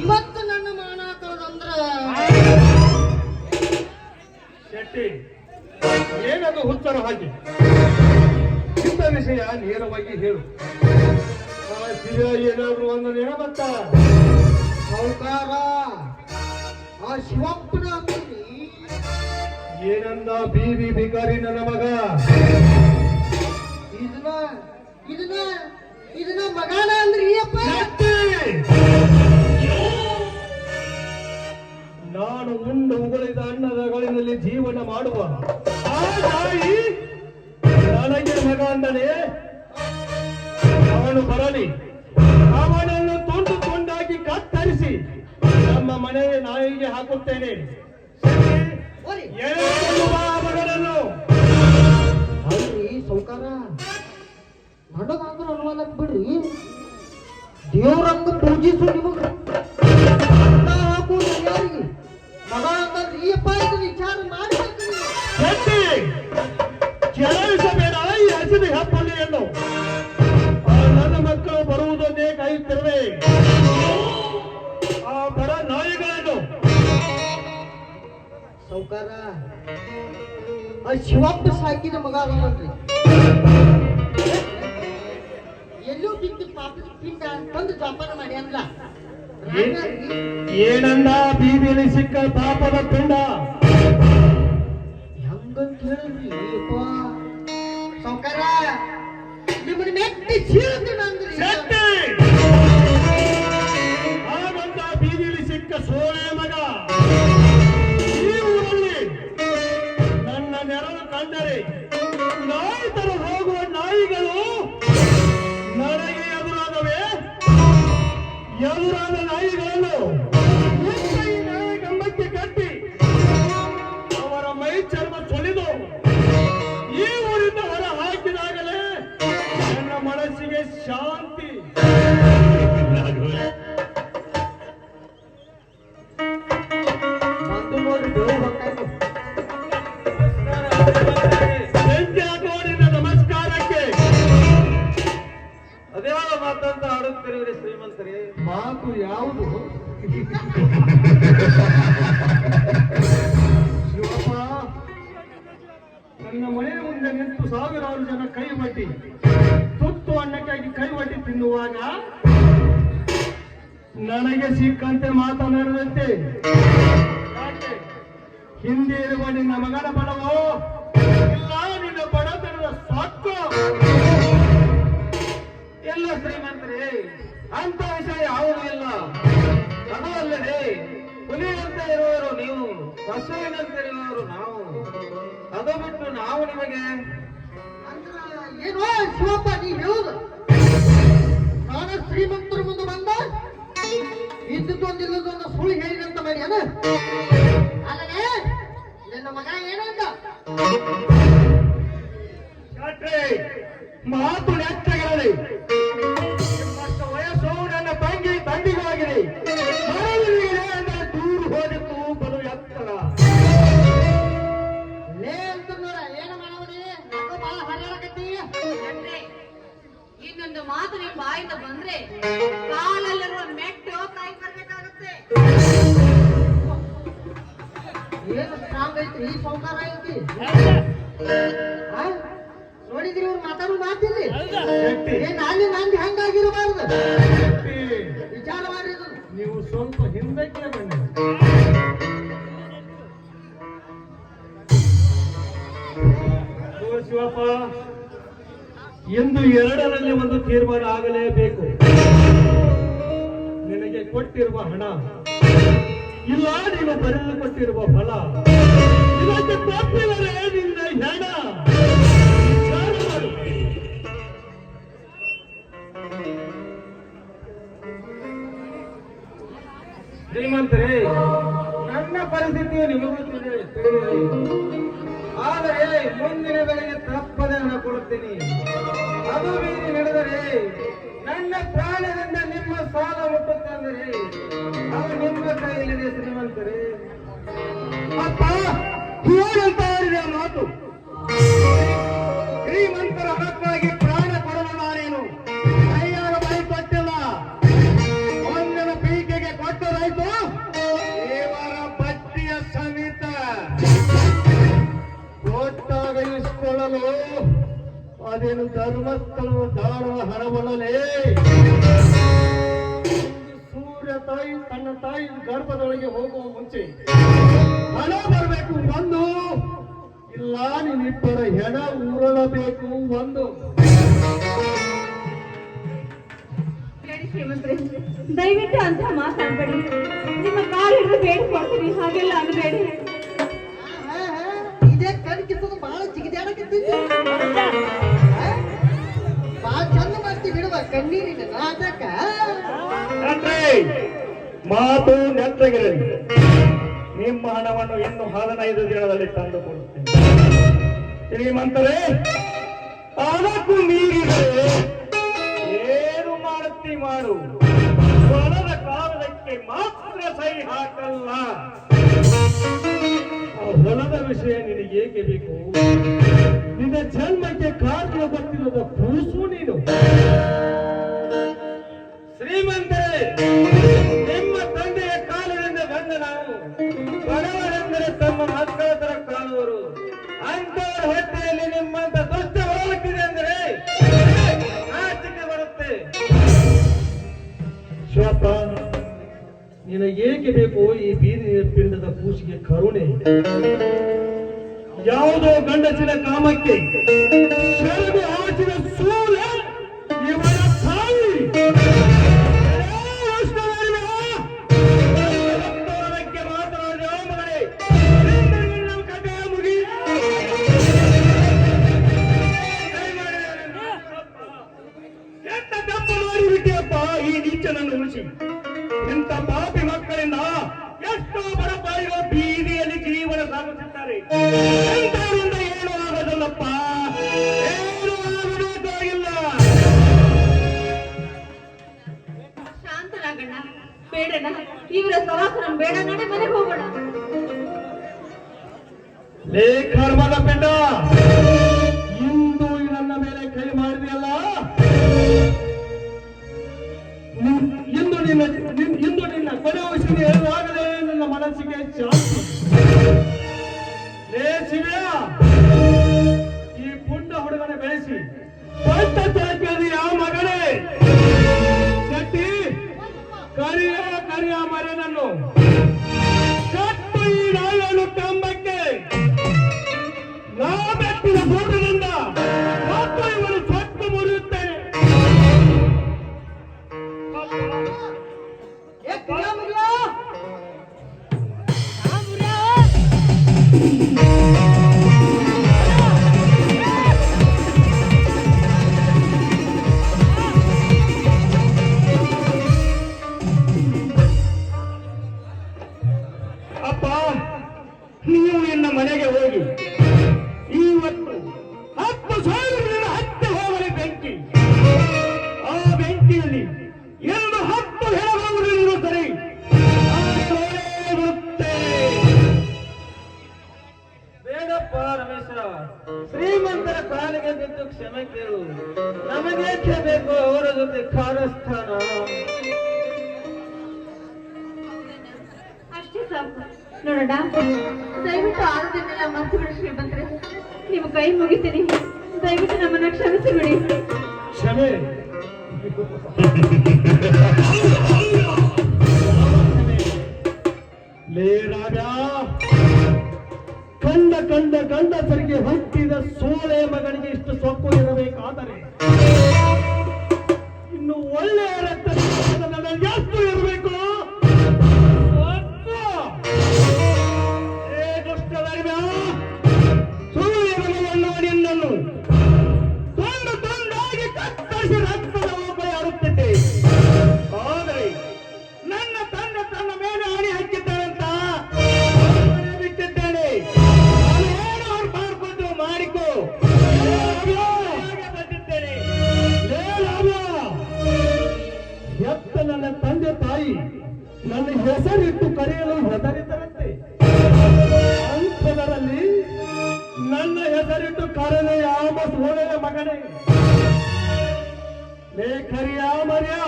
ಇವತ್ತು ನನ್ನ ಮಾನ ಹಾಕೋದಂದ್ರ ಶೆಟ್ಟಿ ಏನದು ಉತ್ತರ ಹಾಗೆ? ಇಂಥ ವಿಷಯ ನೇರವಾಗಿ ಹೇಳು. ಶಿವ ಏನಾದ್ರು ಒಂದು ನೇರ ಬಂತ ಸಾವುಕಾರ ಆ ಶಿವಪ್ಪನ ಏನಂದ ಬೀದಿ ಬಿಕಾರಿ ನನ್ನ ಮಗ? ಇದನ್ನ ಇದನ್ನ ಇದನ್ನ ಮಗಾನ ಅಂದ್ರೆ ಅಪ್ಪ. ಅನ್ನದಗಳಿನಲ್ಲಿ ಜೀವನ ಮಾಡುವ ಆ ತಾಯಿ ನನಗೆ ಮಗ ಅಂದನೆ ಅವನು ಬರಲಿ. ಅವನನ್ನು ತುಂಡು ತುಂಡಾಗಿ ಕತ್ತರಿಸಿ ನಮ್ಮ ಮನೆಯ ನಾಯಿಗೆ ಹಾಕುತ್ತೇನೆ. ಮಗನನ್ನು. ಅಲ್ರಿ ಸೌಕಾರ ನನಗಂದ್ರ ಅನುಮಾನಕ್ ಬಿಡ್ರಿ ದೇವರಂಗ ಪೂಜಿಸು ನಿಮಗ. ಆ ಶಿವಪ್ಪ ಸಾಕಿದ ಮಗ ಅದನ್ರಿ ಎಲ್ಲೂ ಬಿದ್ದು ಪಾಪದ ಪಿಂಡ ತಂದು ಜೋಪಾನ ಮಾಡಿ ಅಂದ್ಲ. ಏನಂದ ಬೀದಿಯಲ್ಲಿ ಸಿಕ್ಕ ಪಾಪದ ಪಿಂಡ? ಹೆಂಗಂತ ಅಪ್ಪ ಸೌಕಾರ ನಿಮ್ಮನ್ನ ಮೆಟ್ಟಿ ನನ್ನ ಮನೆಯ ಮುಂದೆ ನಿಂತು ಸಾವಿರಾರು ಜನ ಕೈ ಒಡ್ಡಿ, ತುತ್ತು ಅನ್ನಕ್ಕಾಗಿ ಕೈ ಒಡ್ಡಿ ತಿನ್ನುವಾಗ ನನಗೆ ಸಿಕ್ಕಂತೆ ಮಾತನಾಡದಂತೆ? ಹಿಂದೆ ಇರುವ ನಿನ್ನ ಮಗನ ಬಡವೋ ಇಲ್ಲ, ನಿನ್ನ ಬಡತನದ ಸಾಕು. ಎಲ್ಲ ಶ್ರೀಮಂತರೇ, ಅಂತ ವಿಷಯ ಯಾವುದೂ ಇಲ್ಲ. ಅದು ಅಲ್ಲದೆ ಹುಲಿಯಂತೆ ಇರುವವರು ನೀವು ಹಸುವಿನಂತೆ ಇರುವವರು ನಾವು. ಅದು ಬಿಟ್ಟು ನಾವು ನಿಮಗೆ? ಅಂದ್ರ ಏನೋ ಶಿವಪ್ಪ ನೀ ಹೇಳುದು. ನಾನು ಶ್ರೀಮಂತರ ಮುಂದೆ ಬಂದ. ಇದ್ದೊಂದಿಲ್ಲದೊಂದು ಸುಳ್ಳು ಹೇಳಿದಂತ ಮಾಡಿ ಅದ ಅಲ್ಲೇ ನಿನ್ನ ಮಗ ಏನಂತ ಮಾತು ನೆಚ್ಚಗಳಲ್ಲಿ ವಯಸ್ಸು ನನ್ನ ತಂಗಿ ತಂಡಿಗಾಗಿದೆ ಇನ್ನೊಂದು ಮಾತು ನಿಮ್ ಬಾಯಿಂದ ಬಂದ್ರೆ ಕಾಲಲ್ಲಿರುವ ಮೆಟ್ಟು ಕೈ ಬರ್ಬೇಕಾಗುತ್ತೆ. ಏನು ಸ್ಟ್ರಾಂಗ್ ಐತ್ರಿ ಈ ಸೌಕಾರ ಐತಿ? ನೋಡಿದ್ರಿ ಇವ್ರು ಮಾತಾಡೋ ಮಾತಿಲ್ಲಿ? ಏನ್ ಅಲ್ಲಿ ನಂದು ಹಂಗಾಗಿರಬಾರ್ದು. ವಿಚಾರ ಮಾಡ್ರಿ ನೀವು ಸ್ವಲ್ಪ ಹಿಂದಕ್ಕೆ ಬನ್ನಿ. ಶಿವಪ್ಪ. ಎಂದು ಎರಡರಲ್ಲಿ ಒಂದು ತೀರ್ಮಾನ ಆಗಲೇಬೇಕು. ನಿನಗೆ ಕೊಟ್ಟಿರುವ ಹಣ, ಇಲ್ಲ ನೀನು ಬರೆದುಕೊಟ್ಟಿರುವ ಫಲ ಇದಕ್ಕೆ ನಿನ್ನ ಪರಿಸ್ಥಿತಿಯು ನಿಮಗೂ ತಿಳಿ- ತಿಳಿದಿದೆ ಆದರೆ ಬೆಲೆಗೆ ತಪ್ಪದೆ ಹಣ ಕೊಡುತ್ತೇನೆ. ಅದು ಬೀದಿ ನಡೆದರೆ ನನ್ನ ಪ್ರಾಣದಿಂದ ನಿಮ್ಮ ಸಾಲ ಮುಟ್ಟುತ್ತಂದರೆ ಅದು ನಿಮ್ಮ ಕೈಯಲ್ಲಿದೆ ಶ್ರೀಮಂತರೇ. ಅಪ್ಪ ಆಡಿದೆ ಮಾತು. ಅದೇನು ಧರ್ಮಸ್ಥಳವು ದಾಳುವ ಹಣವಲ್ಲಲೇ ಸೂರ್ಯ ತಾಯಿ ತನ್ನ ತಾಯಿ ಗರ್ಭದೊಳಗೆ ಹೋಗುವ ಮುಂಚೆ ಹಣ ಬರಬೇಕು ಒಂದು. ಇಲ್ಲ ನಿನ್ನಿಬ್ಬರ ಹೆಣ ಉರುಳಬೇಕು ಒಂದು. ದಯವಿಟ್ಟು ಅಂತ ಮಾತಾಡ್ಬೇಡಿ. ನಿಮ್ಮ ಕಾಲು ಹಿಡಿದು ಬೇಡ್ಕೊಡ್ತೀನಿ ಹಾಗೆಲ್ಲ ಅನ್ಬೇಡಿ ಆ, ಆ, ಇದೇ ಕಣ್ ಕಿತ್ತದು ಬಹಳ ಜಿಗಿದಾಡಕತ್ತಿದ್ದೆ ಬಿಡುವ ಕಣ್ಣೀರಿನ ನಾಟಕ. ಮಾತು ನೆಟ್ಟಗಿರಲಿ ನಿಮ್ಮ ಹಣವನ್ನು ಇನ್ನು ಹದಿನೈದು ದಿನದಲ್ಲಿ ತಂದುಕೊಡುತ್ತೇನೆ ಶ್ರೀಮಂತರೇ, ಅದಕ್ಕೂ ಮೀರಿದರೆ ಏನು ಮಾಡುತ್ತಿ ಮಾಡು? ಹೊಲದ ಕಾಲದಕ್ಕೆ ಮಾತ್ರ ಸೈ ಹಾಕಲ್ಲ. ಹೊಲದ ವಿಷಯ ನಿನಗೆ ಏಕೆ ಬೇಕು? ನಿನ್ನ ಜನ್ಮಕ್ಕೆ ಕಾರಣ ಗೊತ್ತಿಲ್ಲದ ಕೂಸು ನೀನು. ಶ್ರೀಮಂತರೇ ಯಾವುದೋ ಗಂಡಸಿನ ಕಾಮಕ್ಕೆ ಲೇ ಕರ್ಮದ ಪಿಂಡ ಮನೆಗೆ ಹೋಗಿ. ನೀವು ಕೈ ಮುಗಿತೀನಿ. ದಯವಿಟ್ಟು ನಮ್ಮನ್ನ ಕ್ಷಮಿಸಿ ಬಿಡಿ ಕ್ಷಮೆ. ಲೇ ರಾಜ. ಕಂಡ ಕಂಡ ಗಂಡಸರಿಗೆ ಹುಟ್ಟಿದ ಸೋಳೆ ಮಗನಿಗೆ ಇಷ್ಟು ಸೊಕ್ಕು ಇರಬೇಕಾದರೆ, ಇನ್ನು ಒಳ್ಳೆಯ ರಕ್ತ ಎಷ್ಟು ಇರಬೇಕು ನಿನ್ನನ್ನು ತುಂಡು ತುಂಡಾಗಿ ಕತ್ತರಿಸಿ ರಕ್ತದ ಒಬ್ಬ ಆಡುತ್ತಿದ್ದೆ ಆದರೆ ನನ್ನ ತಂದೆ ತನ್ನ ಮೇಲೆ ಹಣಿ ಹಾಕಿದ್ದಾರಂತ ಬಿಟ್ಟಿದ್ದೇನೆ. ನಾನು ಏನು ಅವ್ರು ಮಾಡ್ಕೊಂಡು ಮಾಡಿಕೊ. ಬಂದಿದ್ದೇನೆ ರಾಮ್ಯ, ನನ್ನ ತಂದೆ ತಾಯಿ ನನ್ನ ಹೆಸರಿಟ್ಟು ಕರೆಯಲು का नाही? लेखरिया मर्या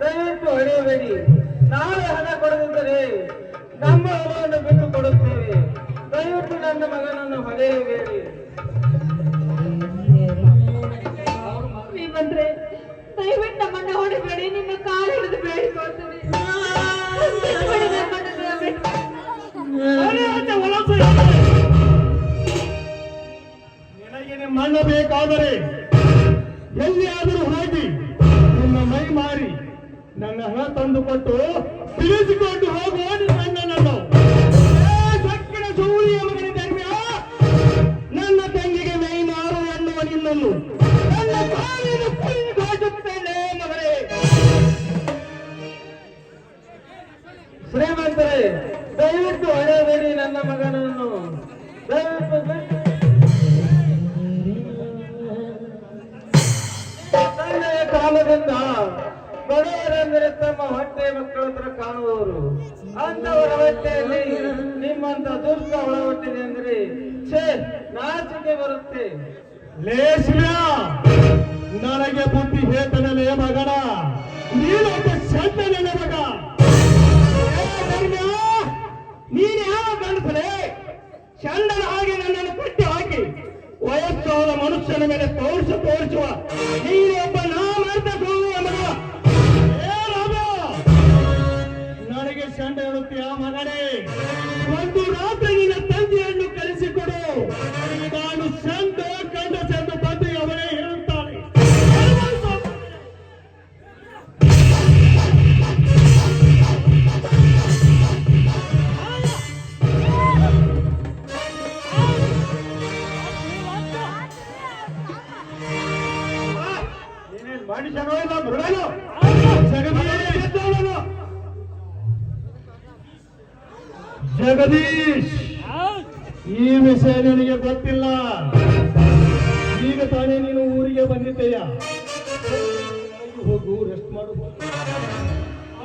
ದಯವಿಟ್ಟು ಹೊಡೆಯಬೇಡಿ ನಾಳೆ ಹಣ ಕೊಡದಿದ್ದರೆ ನಮ್ಮ ಹಣವನ್ನು ಬಿಟ್ಟು ಕೊಡುತ್ತೇವೆ. ದಯವಿಟ್ಟು ನನ್ನ ಮಗನನ್ನು ಹೊಡೆಯಬೇಡಿ. ಶ್ರೀಮಂತ್ರೆ ದಯವಿಟ್ಟು ನಮ್ಮನ್ನ ಹೊಡೆಬೇಡಿ. ನಿಮ್ಮ ಕಾಲ ಹಿಡಿದು ಬೇಡಿಕೊಳ್ತೀವಿ ನಿನಗೆ ಬೇಕಾದರೆ ನನ್ನ ಹಣ ತಂದು ಕೊಟ್ಟು ತಿಳಿಸಿಕೊಂಡು ಹೋಗುವ ನಿನ್ನ ಬಡವರೆಂದರೆ ತಮ್ಮ ಹೊಟ್ಟೆ ಮಕ್ಕಳ ಹತ್ರ ಕಾಣುವವರು. ಅಂತವರ ಹೊಟ್ಟೆಯಲ್ಲಿ ನಿಮ್ಮಂತ ಒಳ ಒಳಗೊಟ್ಟಿದೆ ಅಂದ್ರೆ ಛೇ, ನಾಚಿಕೆ ಬರುತ್ತೆ. ಲೇಸ್ಯ ನನಗೆ ಬುದ್ಧಿ ಹೇಳ್ತಾನಲೇ ಮಗನ. ನೀನೊಬ್ಬ ಸಣ್ಣ ನನ್ನ ಮಗ. ನೀನ್ ಯಾವ ಗಂಡಸಲೆ ಚಂಡನ ಹಾಗೆ ನನ್ನನ್ನು ಕಟ್ಟಿ ಹಾಕಿ. ವಯಸ್ಸಾದ ಮನುಷ್ಯನ ಮೇಲೆ ತೋರಿಸು ತೋರಿಸುವ ನೀನೊಬ್ಬ ನಾಮರ್ಥ ಜಗದೀಶ್! ಈ ವಿಷಯ ನಿನಗೆ ಗೊತ್ತಿಲ್ಲ. ಈಗ ತಾನೇ ನೀನು ಊರಿಗೆ ಬಂದಿದ್ದೀಯ. ಹೋಗು ರೆಸ್ಟ್ ಮಾಡು.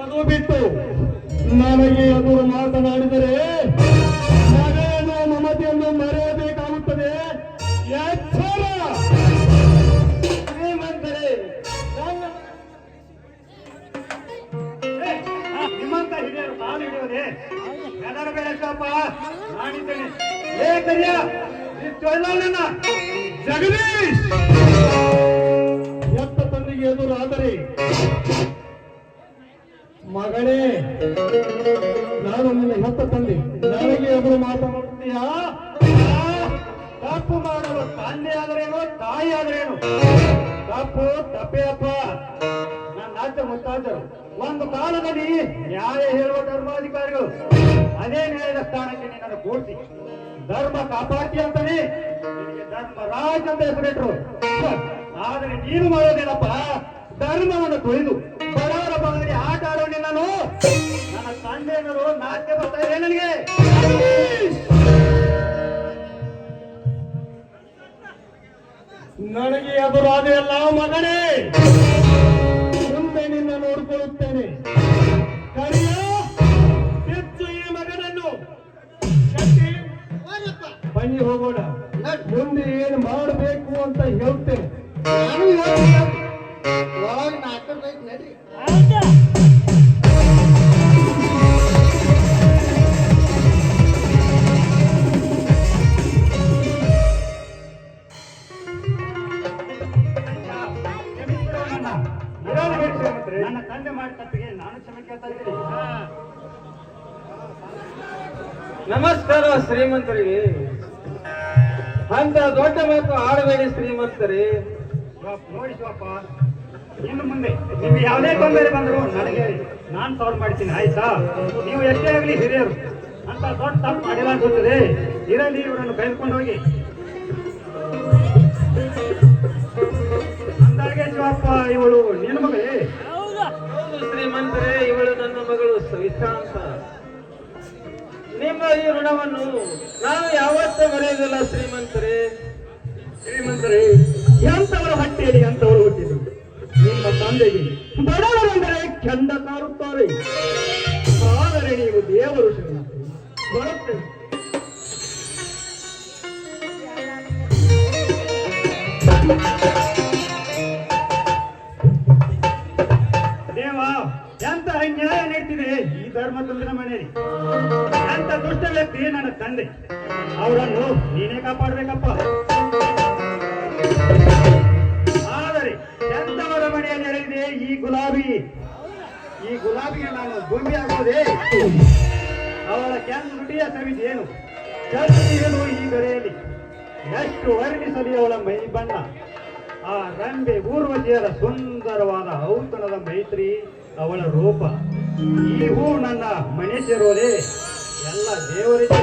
ಅದು ಬಿಟ್ಟು ನನಗೆ ಎದುರು ಮಾತನಾಡಿದರೆ ಮಗನ ಮಮತೆಯನ್ನು ಮರೆಯಬೇಕಾಗುತ್ತದೆ? ಎಚ್ಚರ! ನಿಮ್ಮಂತ ಹಿರಿಯರು ಕಾಲು ಹಿಡಿಯೋದೆ ಬೇಡ ಶಾಪ ಮಾಡಿದ್ದೇನೆ. ಏ ಕರಿಯ ನನ್ನ ಜಗದೀಶ್. ಎತ್ತ ತಂದಿಗೆ ಎದುರಾದರೆ ಮಗಳೇ, ನಾನು ನಿನ್ನ ಹೆತ್ತ ತಂದೆ. ನನಗೆ ಎದುರು ಮಾತನಾಡುತ್ತೀಯಾ? ತಪ್ಪು ಮಾಡಲು ತಂದೆ ಆದರೇನು, ತಾಯಿ ಆದ್ರೇನು? ತಪ್ಪು, ತಪ್ಪೇ ಅಪ್ಪ. ನನ್ನ ಅಜ್ಜ ಮುತ್ತಾಜರು ಒಂದು ಕಾಲದಲ್ಲಿ ನ್ಯಾಯ ಹೇಳುವ ಧರ್ಮಾಧಿಕಾರಿಗಳು ಅದೇ ನ್ಯಾಯದ ಸ್ಥಾನಕ್ಕೆ ನಿನ್ನನ್ನು ಕೂಡಿಸಿ ಧರ್ಮ ಕಾಪಾಡ್ತಿ ಅಂತಾನೆ ನಿನಗೆ ಧರ್ಮರಾಜ್ ಅಂತ ಹೆಸರಿಟ್ರು ಆದರೆ ನೀನು ಮಾಡೋದೇನಪ್ಪ? ಧರ್ಮವನ್ನು ತೊಳೆದು ಬಡವರ ಬಂಗಡಿ ಆಟ ಆಡೋ ನಿನ್ನನು ನನ್ನ ತಂದೆಯವರು ನಾಟ್ಯ ಬರ್ತಾ ಇದೆ ನನಗೆ. ನನಗೆ ಎದುರಾದೆಯಲ್ಲ ಮಗನೇ ಕರಿಯ ಹೆಚ್ಚು ಈ ಮಗನನ್ನು ಬನ್ನಿ ಹೋಗೋಣ. ಮುಂದೆ ಏನು ಮಾಡಬೇಕು ಅಂತ ಹೇಳ್ತೇನೆ. ನಾನು. ಒಳಗೆ ಬೈಕ್ ನನ್ನ ತಪ್ಪಿಗೆ ನಾನು ಕ್ಷಮೆ ಕೇಳ್ತಾ ಇದ್ದೀನಿ. ನಮಸ್ಕಾರ ಶ್ರೀಮಂತರಿಗೆ. ಅಂತ ದೊಡ್ಡ ಮಾತು ಆಡಬೇಡಿ ಶ್ರೀಮಂತರೇ. ನೋಡಿ ಶಿವಪ್ಪ ಇನ್ನು ಮುಂದೆ ನಿಮ್ಗೆ ಯಾವುದೇ ತೊಂದರೆ ಬಂದ್ರು ನನಗೆ ನಾನು ಸಾಲ್ವ್ ಮಾಡ್ತೀನಿ ಆಯ್ತಾ? ನೀವು ಎಷ್ಟೇ ಆಗಲಿ ಹಿರಿಯರು ಅಂತ ದೊಡ್ಡ ತಪ್ಪು ಮಾಡಿಲ್ಲ ಅನ್ಸುತ್ತದೆ ಇರಲಿ ಇವರನ್ನು ಕೈಕೊಂಡು ಹೋಗಿ. ಅಂದಾಗೆ ಶಿವಪ್ಪ ಇವಳು ನಿನ್ನ ಮಗಳೇ? ಶ್ರೀಮಂತರೇ ಇವಳು ನನ್ನ ಮಗಳು ಸವಿತಾ ಅಂತ. ನಿಮ್ಮ ಈ ಋಣವನ್ನು ನಾವು ಯಾವತ್ತೂ ಮರೆಯುವುದಿಲ್ಲ ಶ್ರೀಮಂತರೇ. ಶ್ರೀಮಂತರೇ ಎಂತವರ ಹಟ್ಟಿಯಲ್ಲಿ ಎಂತವರು ಹುಟ್ಟಿದ್ರು? ನಿಮ್ಮ ತಂದೆಗೆ. ಬಡವರೆಂದರೆ ಕೆಂಡ ಕಾರುತ್ತಾರೆ. ಆದರೆ ನೀವು ದೇವರು ಶ್ರೀಮಂತರು. ಬರುತ್ತೆ. ದೇವ ಧರ್ಮತಂತ್ರ ಮನೆಯಲ್ಲಿ ಎಂತ ದುಷ್ಟ ವ್ಯಕ್ತಿ ನನ್ನ ತಂದೆ. ಅವರನ್ನು ನೀನೇ ಕಾಪಾಡಬೇಕಪ್ಪ. ಆದರೆ ಎಂತವರ ಮನೆಯಲ್ಲಿ ನಡೆದಿದೆ ಈ ಗುಲಾಬಿ? ಈ ಗುಲಾಬಿಗೆ ನಾನು ಗುಂಡಿ ಆಗೋದೇ ಅವಳ ಕೆಂದುಟಿಯ ಏನು ಚರ್ಚೆಗಳು ಈ ಗರೆಯಲ್ಲಿ ಎಷ್ಟು ವರ್ಣಿಸಲಿ ಅವಳ ಮೈ ಬಣ್ಣ? ಆ ರಂಬೆ ಊರ್ವಜಿಯರ ಸುಂದರವಾದ ಔತಣದ ಮೈತ್ರಿ ಅವಳ ರೂಪ. ಹೂ ನನ್ನ ಮನೆ ಸೇರೋದೇ ಎಲ್ಲ ದೇವರಿಗೆ